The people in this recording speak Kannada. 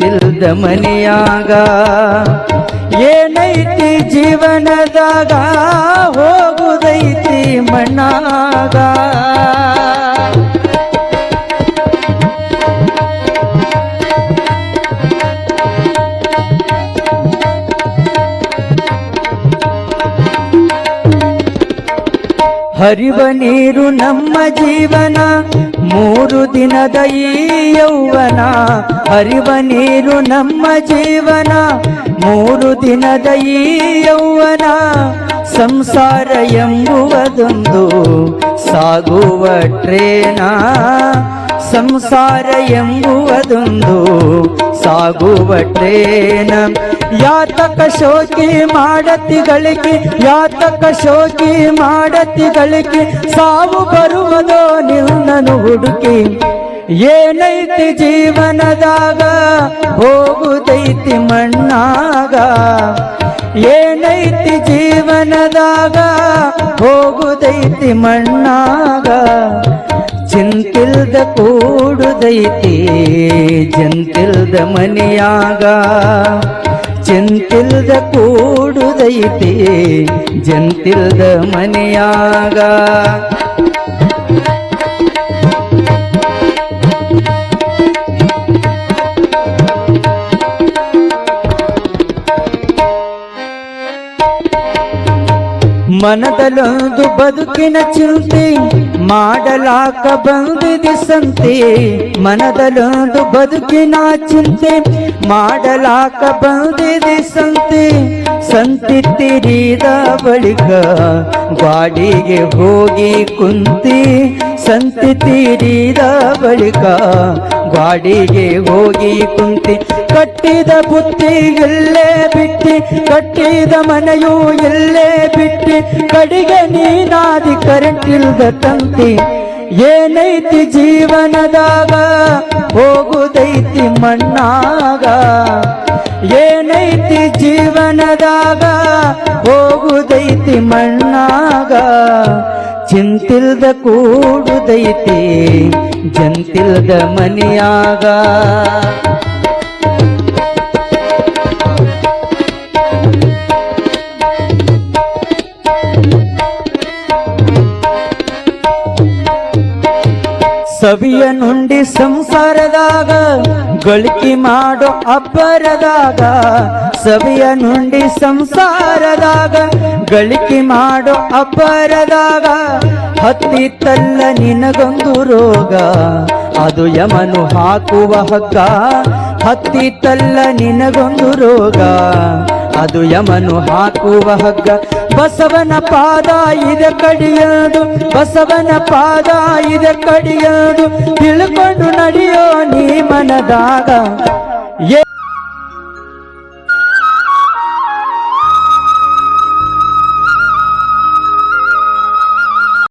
ಚಿಂತಿಲ್ದ ಮನೆಯಾಗ ಏನೈತಿ ಜೀವನದಾಗ ಹೋಗುದೈತಿ ಮಣ್ಣಾಗ. ಹರಿವ ನೀರು ನಮ್ಮ ಜೀವನ, ಮೂರು ದಿನದ ಈ ಯೌವನ. ಹರಿವ ನೀರು ನಮ್ಮ ಜೀವನ, ಮೂರು ದಿನದ ಈ ಯೌವನ. ಸಂಸಾರ ಎಂಬುವುದೊಂದು ಸಾಗುವ ಟ್ರೇನ. ಸಂಸಾರ ಎಂಬುವುದೊಂದು ಸಾಗುವ ಟ್ರೇನ ಯಾತಕ ಶೋಕಿ ಮಾಡತಿಗಳಿಗೆ, ಯಾತಕ ಶೋಕಿ ಮಾಡತಿಗಳಿಗೆ ಸಾವು ಬರುವುದೋ ನಿನ್ನನು ಹುಡುಕಿ. ಏನೈತಿ ಜೀವನದಾಗ, ಹೋಗುದೈತಿ ಮಣ್ಣಾಗ. ಏನೈತಿ ಜೀವನದಾಗ, ಹೋಗುದೈತಿ ಮಣ್ಣಾಗ. ಚಿಂತಿಲ್ದ ಕೂಡುದೈತಿ ಜಂತಿಲ್ದ ಮನೆಯಾಗ ಚಿಂತಿಲ್ದ ಕೂಡುದೈತಿ ಜಂತಿಲ್ದ ಮನೆಯಾಗ ಮನದಲ್ಲೊಂದು ಬದುಕಿನ ಚಿಂತೆ ಮಾಡಲಾಕ ಬಂದಿದೆ ಸಂತೆ, ಮನದಲ್ಲೊಂದು ಬದುಕಿನ ಚಿಂತೆ. ಮಾಡಲಾಕ ಬಂದಿದೆ ಸಂತೆ ಸಂತಿ ತಿರಿದ ಬಳಿಕ ಗಾಡಿಗೆ ಹೋಗಿ ಕುಂತಿ. ಸಂತಿ ತೀರಿದ ಬಳಿಕ ಗಾಡಿಗೆ ಹೋಗಿ ಕುಂತಿ, ಕಟ್ಟಿದ ಬುತ್ತಿ ಎಲ್ಲೇ ಬಿಟ್ಟಿ, ಕಟ್ಟಿದ ಮನೆಯೂ ಎಲ್ಲೇ ಬಿಟ್ಟಿ, ಕಡಿಗೆ ನೀನಾದಿ ಕರೆಂಟ್ ಇಲ್ದ ತಂತಿ. ಏನೈತಿ ಜೀವನದಾಗ? ಹೋಗುದೈತಿ ಮಣ್ಣಾಗ. ಏನೈತಿ ಜೀವನದಾಗ? ಹೋಗುದೈತಿ ಮಣ್ಣಾಗ. ಚಿಂತಿಲ್ದ ಕೂಡುದೈತಿ. ಜಂತಿಲ್ದ ಮನೆಯಾಗ. ಸವಿಯ ನುಂಡಿ ಸಂಸಾರದಾಗ ಗಳಿಕೆ ಮಾಡೋ ಅಬ್ಬರದಾಗ ಸವಿಯ ನುಂಡಿ ಸಂಸಾರದಾಗ, ಗಳಿಕೆ ಮಾಡೋ ಹತ್ತಿ ಹತ್ತಿತ್ತಲ್ಲ ನಿನಗೊಂದು ರೋಗ, ಅದು ಯಮನು ಹಾಕುವ ಹಗ್ಗ ಹತ್ತಿತ್ತಲ್ಲ ನಿನಗೊಂದು ರೋಗ, ಅದು ಯಮನು ಹಾಕುವ ಹಗ್ಗ. ಬಸವನ ಪಾದ ಇದೆ ಕಡಿಯೋದು, ಬಸವನ ಪಾದ ಇದೆ ಕಡಿಯೋದು, ತಿಳ್ಕೊಂಡು ನಡೆಯೋ ನೀ ಮನದಾಗ.